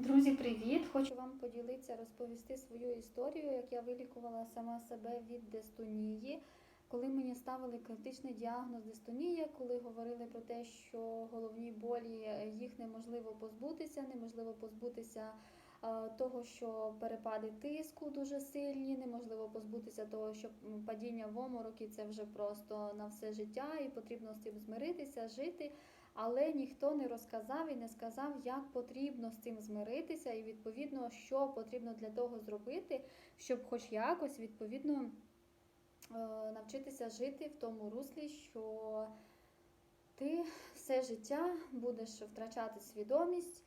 Друзі, привіт! Хочу вам поділитися, розповісти свою історію, як я вилікувала сама себе від дистонії. Коли мені ставили критичний діагноз дистонія, коли говорили про те, що головні болі е, їх неможливо позбутися, неможливо позбутися е, того, що перепади тиску дуже сильні, неможливо позбутися того, що падіння в омороки це вже просто на все життя, і потрібно з цим змиритися, жити. Але ніхто не розказав і не сказав, як потрібно з цим змиритися, і відповідно, що потрібно для того зробити, щоб хоч якось відповідно е, навчитися жити в тому руслі, що ти все життя будеш втрачати свідомість,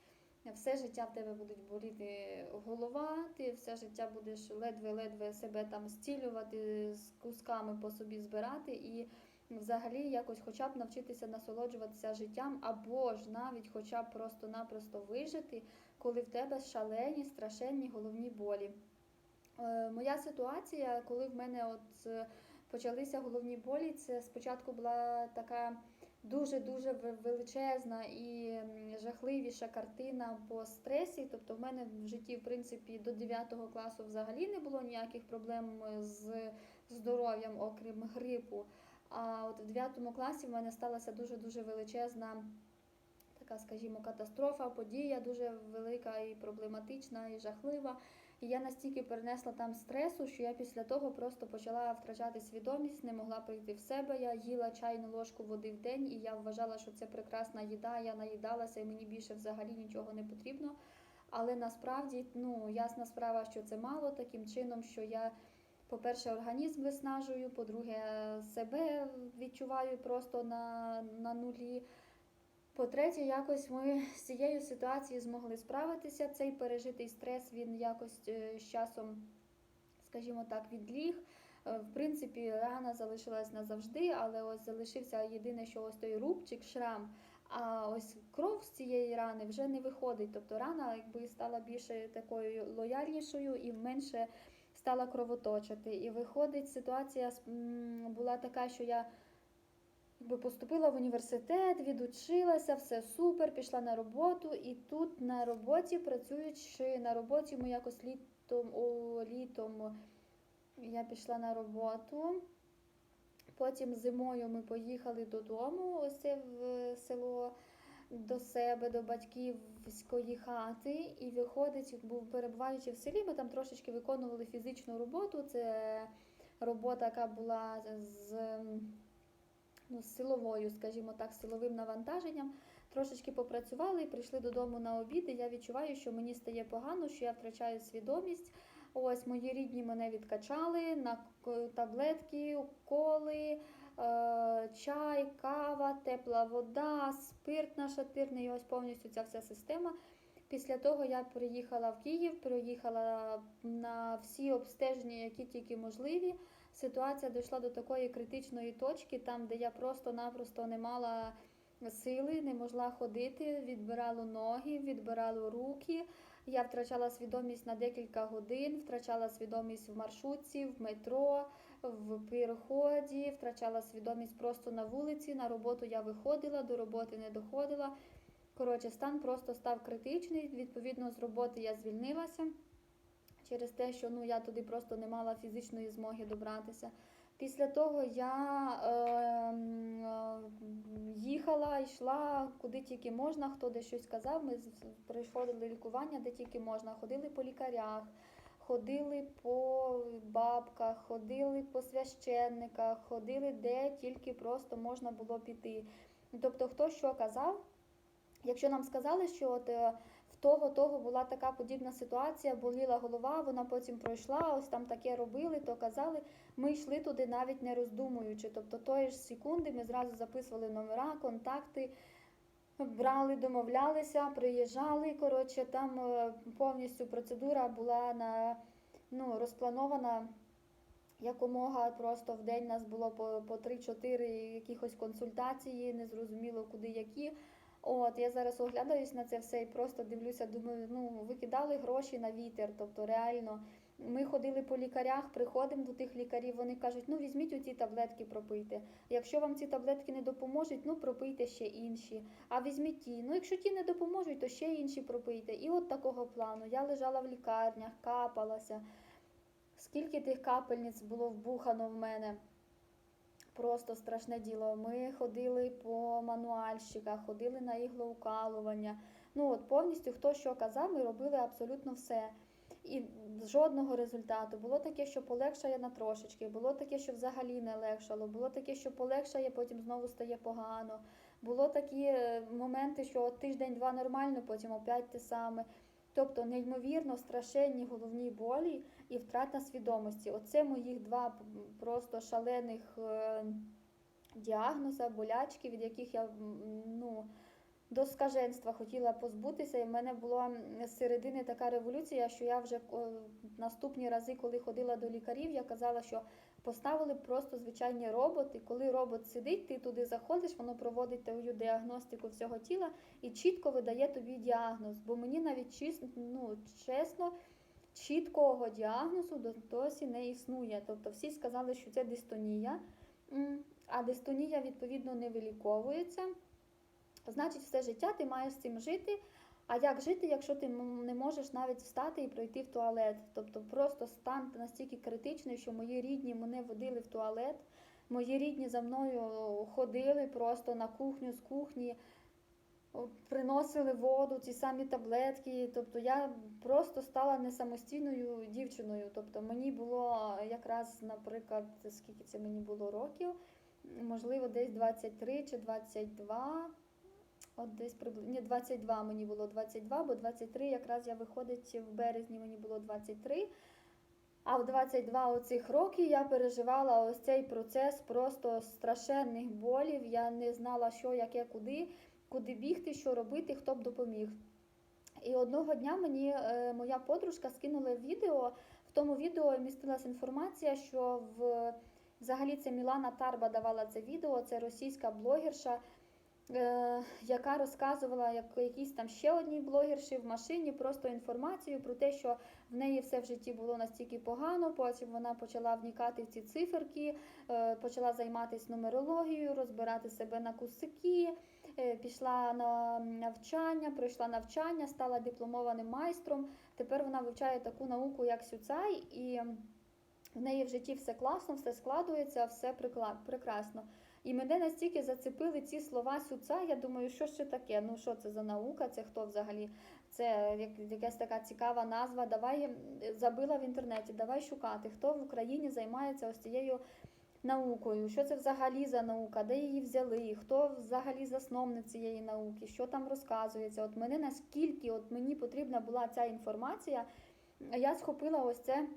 все життя в тебе будуть боліти голова, ти все життя будеш ледве-ледве себе там зцілювати, з кусками по собі збирати. І взагалі якось хоча б навчитися насолоджуватися життям, або ж навіть хоча б просто-напросто вижити, коли в тебе шалені, страшенні головні болі. Е, Моя ситуація, коли в мене от е, почалися головні болі, це спочатку була така дуже-дуже величезна і жахливіша картина по стресі. Тобто в мене в житті, в принципі, до 9 класу взагалі не було ніяких проблем з здоров'ям, окрім грипу. А от в 9 класі в мене сталася дуже-дуже величезна така, скажімо, катастрофа, подія дуже велика і проблематична, і жахлива. І я настільки перенесла там стресу, що я після того просто почала втрачати свідомість, не могла прийти в себе. Я їла чайну ложку води в день, і я вважала, що це прекрасна їда. Я наїдалася, і мені більше взагалі нічого не потрібно. Але насправді, ну, ясна справа, що це мало таким чином, що я. По-перше, організм виснажую, по-друге, себе відчуваю просто на, на нулі. По-третє, якось ми з цією ситуацією змогли справитися. Цей пережитий стрес він якось е, з часом, скажімо так, відліг. Е, В принципі, рана залишилась назавжди, але ось залишився єдине, що ось той рубчик, шрам. А ось кров з цієї рани вже не виходить. Тобто рана якби стала більше такою лояльнішою і менше стала кровоточити. І виходить, ситуація була така, що я якби поступила в університет, відучилася, все супер, пішла на роботу. І тут на роботі, працюючи на роботі, ми якось літом, о, літом я пішла на роботу. Потім зимою ми поїхали додому, ось це в село до себе, до батьківської хати. І виходить, був перебуваючи в селі, ми там трошечки виконували фізичну роботу. Це робота, яка була з ну, силовою, скажімо так, силовим навантаженням. Трошечки попрацювали, прийшли додому на обід, і я відчуваю, що мені стає погано, що я втрачаю свідомість. Ось мої рідні мене відкачали на таблетки, уколи, чай, кава, тепла вода, спирт нашатирний, і ось повністю ця вся система. Після того я приїхала в Київ, приїхала на всі обстеження, які тільки можливі. Ситуація дійшла до такої критичної точки, там, де я просто-напросто не мала сили, не могла ходити, відбирало ноги, відбирало руки. Я втрачала свідомість на декілька годин, втрачала свідомість в маршрутці, в метро, в переході, втрачала свідомість просто на вулиці. На роботу я виходила, до роботи не доходила. Коротше, стан просто став критичний. Відповідно, з роботи я звільнилася через те, що ну, я туди просто не мала фізичної змоги добратися. Після того я е, е, їхала, йшла куди тільки можна, хто де щось казав. Ми приходили лікування, де тільки можна. Ходили по лікарях, ходили по бабках, ходили по священниках, ходили де тільки просто можна було піти. Тобто, хто що казав, Якщо нам сказали, що от е, в того того була така подібна ситуація, боліла голова, вона потім пройшла, ось там таке робили, то казали, ми йшли туди навіть не роздумуючи. Тобто тої ж секунди ми зразу записували номера, контакти, брали, домовлялися, приїжджали. Коротше, там е, повністю процедура була на ну, розпланована. Якомога просто в день нас було по, по 3-4 якихось консультації, незрозуміло куди які. От я зараз оглядаюсь на це все і просто дивлюся, думаю, ну викидали гроші на вітер. Тобто реально Ми ходили по лікарях, приходимо до тих лікарів, вони кажуть, ну візьміть оці таблетки, пропийте. Якщо вам ці таблетки не допоможуть, ну пропийте ще інші. А візьміть ті. Ну, якщо ті не допоможуть, то ще інші пропийте. І от такого плану. Я лежала в лікарнях, капалася. Скільки тих капельниць було вбухано в мене? Просто страшне діло. Ми ходили по мануальщиках, ходили на іглоукалування. Ну от повністю хто що казав, ми робили абсолютно все. І жодного результату. Було таке, що полегшає на трошечки, було таке, що взагалі не легшало, було таке, що полегшає, потім знову стає погано. Було такі е, моменти, що тиждень-два нормально, потім опять те саме. Тобто неймовірно страшенні головні болі і втрата свідомості. Оце моїх два просто шалених е, діагноза, болячки, від яких я ну, до скаженства хотіла позбутися. І в мене була з середини така революція, що я вже наступні рази, коли ходила до лікарів, я казала, що поставили просто звичайні роботи. Коли робот сидить, ти туди заходиш, воно проводить твою діагностику всього тіла і чітко видає тобі діагноз. Бо мені навіть чесно, ну, чесно, чіткого діагнозу досі не існує. Тобто всі сказали, що це дистонія, а дистонія відповідно не виліковується. Значить, все життя ти маєш з цим жити. А як жити, якщо ти не можеш навіть встати і пройти в туалет? Тобто просто стан настільки критичний, що мої рідні мене водили в туалет, мої рідні за мною ходили просто на кухню з кухні, приносили воду, ті самі таблетки. Тобто я просто стала не самостійною дівчиною. Тобто мені було якраз, наприклад, скільки це мені було років, можливо, десь 23 чи 22. От десь приблизно 22 мені було 22, бо 23 якраз я виходить в березні мені було 23. А в 22 оцих років я переживала ось цей процес просто страшенних болів. Я не знала, що, яке, куди, куди бігти, що робити, хто б допоміг. І одного дня мені е, моя подружка скинула відео. В тому відео містилася інформація, що в взагалі це Мілана Тарба давала це відео, це російська блогерша яка розказувала як якійсь там ще одній блогерші в машині просто інформацію про те, що в неї все в житті було настільки погано. Потім вона почала вникати в ці циферки, е, почала займатися нумерологією, розбирати себе на кусики. е, Пішла на навчання, пройшла навчання, стала дипломованим майстром. Тепер вона вивчає таку науку, як сюцай, і в неї в житті все класно, все складується, все прекрасно. І мене настільки зацепили ці слова сюца. Я думаю, що ще таке? Ну що це за наука? Це хто взагалі? Це якась така цікава назва. Давай м, забила в інтернеті, давай шукати, хто в Україні займається ось цією наукою. Що це взагалі за наука? Де її взяли? Хто взагалі засновник цієї науки? Що там розказується? От мене наскільки от мені потрібна була ця інформація, я схопила ось це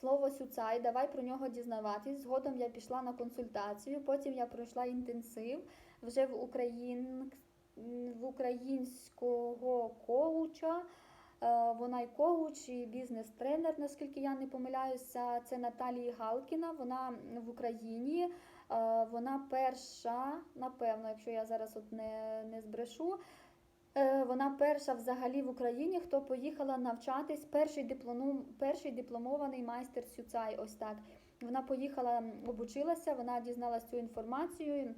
слово сюцай, давай про нього дізнаватись. Згодом я пішла на консультацію, потім я пройшла інтенсив вже в, Україн... в українського коуча. Е, Вона і коуч, і бізнес-тренер, наскільки я не помиляюся. Це Наталія Галкіна. Вона в Україні. Е, Вона перша, напевно, якщо я зараз от не, не збрешу. Е, Вона перша взагалі в Україні, хто поїхала навчатись, перший, диплом, перший дипломований майстер Сюцай. Ось так. Вона поїхала, обучилася, вона дізналась цю інформацію.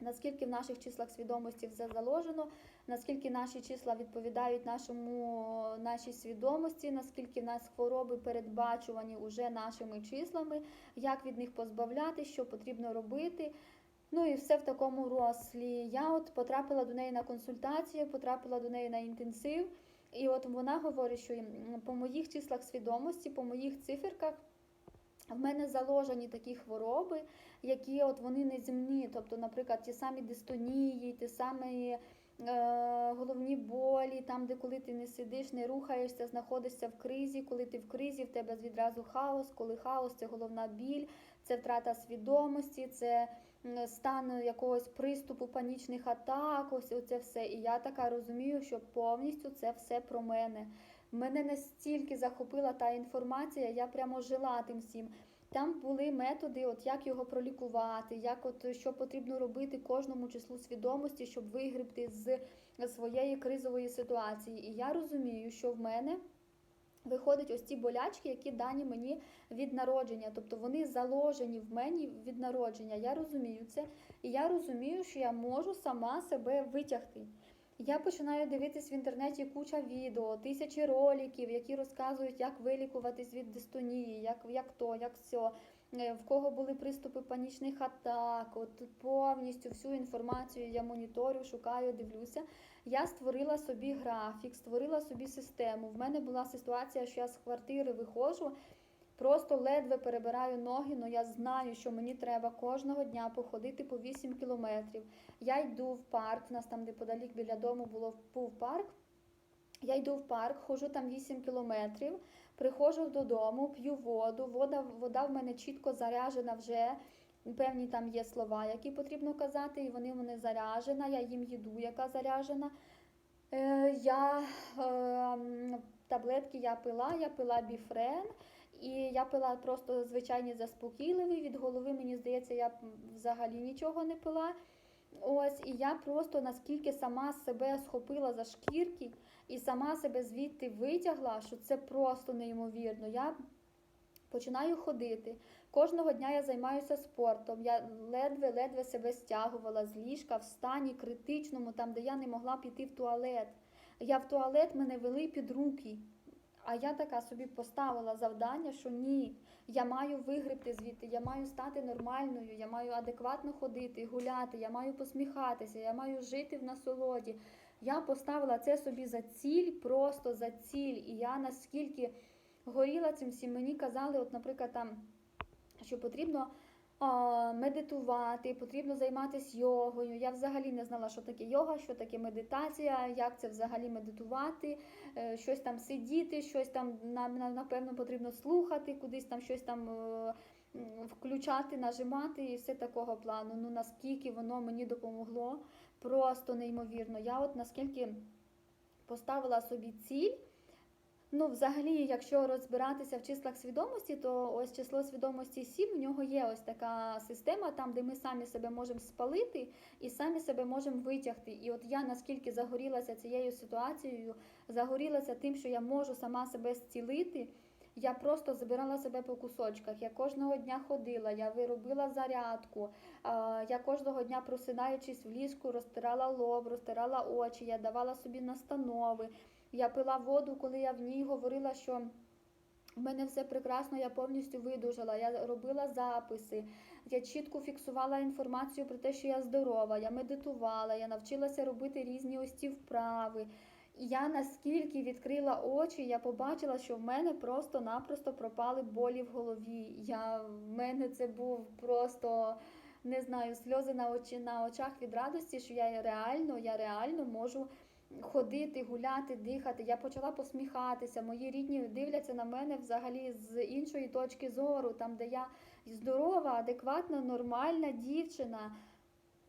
Наскільки в наших числах свідомості все заложено, наскільки наші числа відповідають нашому нашій свідомості, наскільки в нас хвороби передбачувані уже нашими числами, як від них позбавляти, що потрібно робити. Ну і все в такому рослі. Я от потрапила до неї на консультацію, потрапила до неї на інтенсив, і от вона говорить, що по моїх числах свідомості, по моїх циферках. В мене заложені такі хвороби, які от вони неземні. Тобто, наприклад, ті самі дистонії, ті самі головні болі, там, де коли ти не сидиш, не рухаєшся, знаходишся в кризі. Коли ти в кризі, в тебе відразу хаос, коли хаос це головна біль, це втрата свідомості, це стан якогось приступу панічних атак. Ось оце все. І я така розумію, що повністю це все про мене. Мене настільки захопила та інформація, я прямо жила тим всім. Там були методи, от як його пролікувати, як от що потрібно робити кожному числу свідомості, щоб вигребти з своєї кризової ситуації. І я розумію, що в мене виходить ось ці болячки, які дані мені від народження. Тобто вони заложені в мені від народження. Я розумію це, і я розумію, що я можу сама себе витягти. Я починаю дивитись в інтернеті куча відео, тисячі роликів, які розказують, як вилікуватись від дистонії, як, як то, як все, в кого були приступи панічних атак. От повністю всю інформацію я моніторю, шукаю, дивлюся. Я створила собі графік, створила собі систему. В мене була ситуація, що я з квартири виходжу. Просто ледве перебираю ноги, але я знаю, що мені треба кожного дня походити по 8 кілометрів. Я йду в парк, у нас там неподалік біля дому було був парк. Я йду в парк, ходжу там 8 кілометрів, приходжу додому, п'ю воду. Вода, вода в мене чітко заряжена вже. Певні там є слова, які потрібно казати, і вони вони заряжена. Я їм їду, яка заряжена. Е, я е, Таблетки я пила, я пила біфрен. І я пила просто звичайні заспокійливі. Від голови, мені здається, я взагалі нічого не пила. Ось, і я просто наскільки сама себе схопила за шкірки і сама себе звідти витягла, що це просто неймовірно. Я починаю ходити. Кожного дня я займаюся спортом. Я ледве-ледве себе стягувала з ліжка в стані критичному, там, де я не могла піти в туалет. Я в туалет мене вели під руки. А я така собі поставила завдання, що ні, я маю вигребти звідти, я маю стати нормальною, я маю адекватно ходити, гуляти, я маю посміхатися, я маю жити в насолоді. Я поставила це собі за ціль, просто за ціль. І я наскільки горіла цим всім, мені казали, от, наприклад, там, що потрібно медитувати, потрібно займатися йогою. Я взагалі не знала, що таке йога, що таке медитація, як це взагалі медитувати, е, щось там сидіти, щось там напевно потрібно слухати, кудись там щось там е, включати, нажимати і все такого плану. Ну наскільки воно мені допомогло, просто неймовірно. Я от наскільки поставила собі ціль. Ну, взагалі, якщо розбиратися в числах свідомості, то ось число свідомості 7, в нього є ось така система, там, де ми самі себе можемо спалити і самі себе можемо витягти. І от я наскільки загорілася цією ситуацією, загорілася тим, що я можу сама себе зцілити. Я просто забирала себе по кусочках. Я кожного дня ходила, я виробила зарядку. Я кожного дня, просинаючись в ліжку, розтирала лоб, розтирала очі, я давала собі настанови. Я пила воду, коли я в ній говорила, що в мене все прекрасно, я повністю видужала. Я робила записи, я чітко фіксувала інформацію про те, що я здорова, я медитувала, я навчилася робити різні ось ці вправи. І я наскільки відкрила очі, я побачила, що в мене просто-напросто пропали болі в голові. Я, В мене це був просто не знаю, сльози на очі на очах від радості, що я реально, я реально можу ходити, гуляти, дихати. Я почала посміхатися. Мої рідні дивляться на мене взагалі з іншої точки зору, там, де я здорова, адекватна, нормальна дівчина,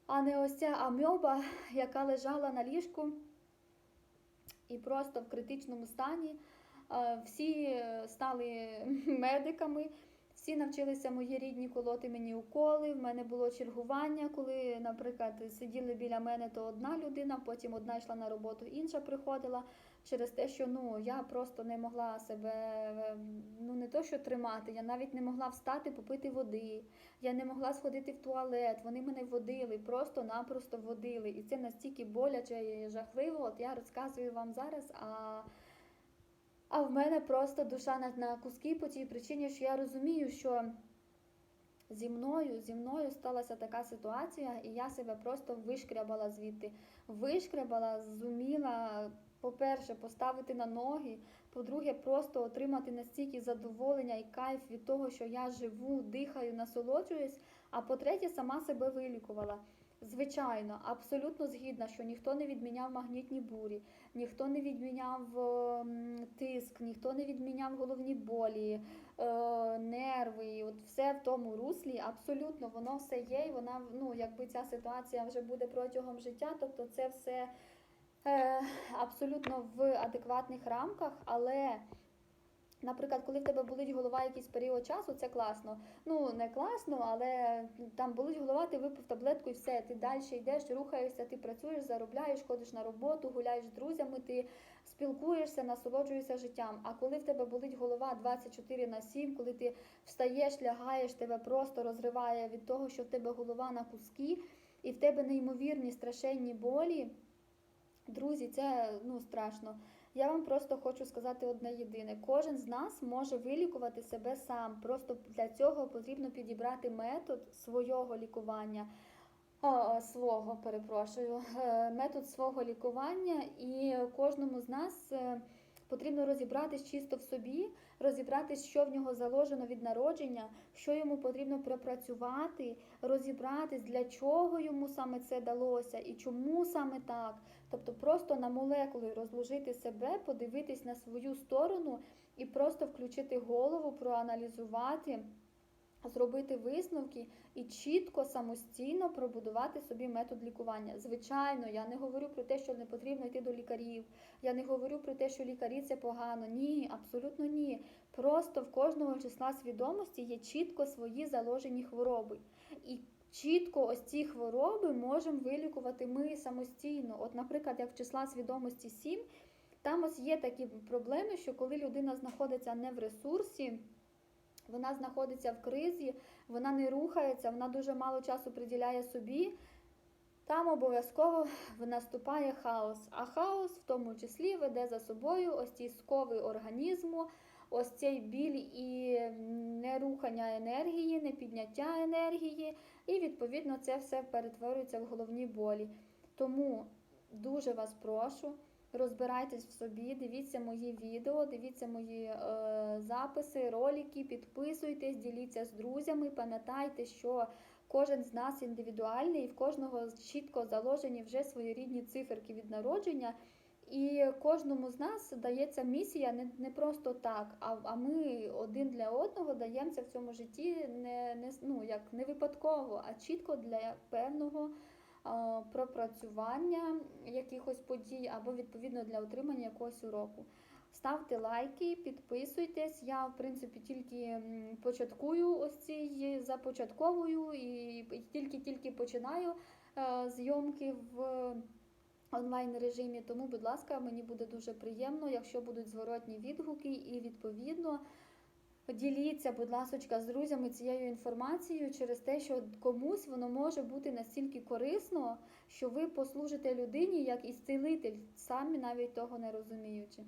а не ось ця амьоба, яка лежала на ліжку і просто в критичному стані. Всі стали медиками. Всі навчилися мої рідні колоти мені уколи. В мене було чергування, коли, наприклад, сиділи біля мене, то одна людина, потім одна йшла на роботу, інша приходила через те, що ну я просто не могла себе ну не то, що тримати, я навіть не могла встати, попити води. Я не могла сходити в туалет. Вони мене водили, просто-напросто водили. І це настільки боляче і жахливо. От я розказую вам зараз. а а в мене просто душа на, на куски по тій причині, що я розумію, що зі мною зі мною сталася така ситуація, і я себе просто вишкрябала звідти. Вишкрябала, зуміла, по-перше, поставити на ноги. По-друге, просто отримати настільки задоволення і кайф від того, що я живу, дихаю, насолоджуюсь. А по-третє, сама себе вилікувала. Звичайно, абсолютно згідна, що ніхто не відміняв магнітні бурі, ніхто не відміняв ем, тиск, ніхто не відміняв головні болі, е, нерви. От все в тому руслі, абсолютно воно все є, і вона ну, якби ця ситуація вже буде протягом життя, тобто це все е, абсолютно в адекватних рамках, але Наприклад, коли в тебе болить голова якийсь період часу, це класно. Ну не класно, але там болить голова, ти випив таблетку і все. Ти далі йдеш, рухаєшся, ти працюєш, заробляєш, ходиш на роботу, гуляєш з друзями, ти спілкуєшся, насолоджуєшся життям. А коли в тебе болить голова 24 на 7, коли ти встаєш, лягаєш, тебе просто розриває від того, що в тебе голова на куски, і в тебе неймовірні страшенні болі. Друзі, це ну страшно. Я вам просто хочу сказати одне єдине: кожен з нас може вилікувати себе сам. Просто для цього потрібно підібрати метод свого лікування. О, свого, перепрошую, е, метод свого лікування, і кожному з нас е, потрібно розібратись чисто в собі, розібратись, що в нього заложено від народження, що йому потрібно пропрацювати, розібратись, для чого йому саме це далося і чому саме так. Тобто просто на молекули розложити себе, подивитись на свою сторону і просто включити голову, проаналізувати, зробити висновки і чітко самостійно пробудувати собі метод лікування. Звичайно, я не говорю про те, що не потрібно йти до лікарів. Я не говорю про те, що лікарі це погано. Ні, абсолютно ні. Просто в кожного числа свідомості є чітко свої заложені хвороби. І чітко ось ці хвороби можемо вилікувати ми самостійно. От, наприклад, як в числа свідомості 7, там ось є такі проблеми, що коли людина знаходиться не в ресурсі, вона знаходиться в кризі, вона не рухається, вона дуже мало часу приділяє собі. Там обов'язково наступає хаос. А хаос в тому числі веде за собою ось ці скови організму, ось цей біль і нерухання енергії, непідняття енергії, і відповідно це все перетворюється в головні болі. Тому дуже вас прошу. Розбирайтесь в собі, дивіться мої відео, дивіться мої е, записи, ролики, підписуйтесь, діліться з друзями. Пам'ятайте, що кожен з нас індивідуальний, і в кожного чітко заложені вже своєрідні циферки від народження. І кожному з нас дається місія не не просто так, а а ми один для одного даємося в цьому житті не не, ну, як не випадково, а чітко для певного а, пропрацювання якихось подій або відповідно для отримання якогось уроку. Ставте лайки, підписуйтесь. Я, в принципі, тільки початкую ось ці започатковую і тільки-тільки починаю а, зйомки в онлайн режимі. Тому, будь ласка, мені буде дуже приємно, якщо будуть зворотні відгуки, і відповідно діліться, будь ласка, з друзями цією інформацією через те, що комусь воно може бути настільки корисно, що ви послужите людині як ісцілитель, самі навіть того не розуміючи.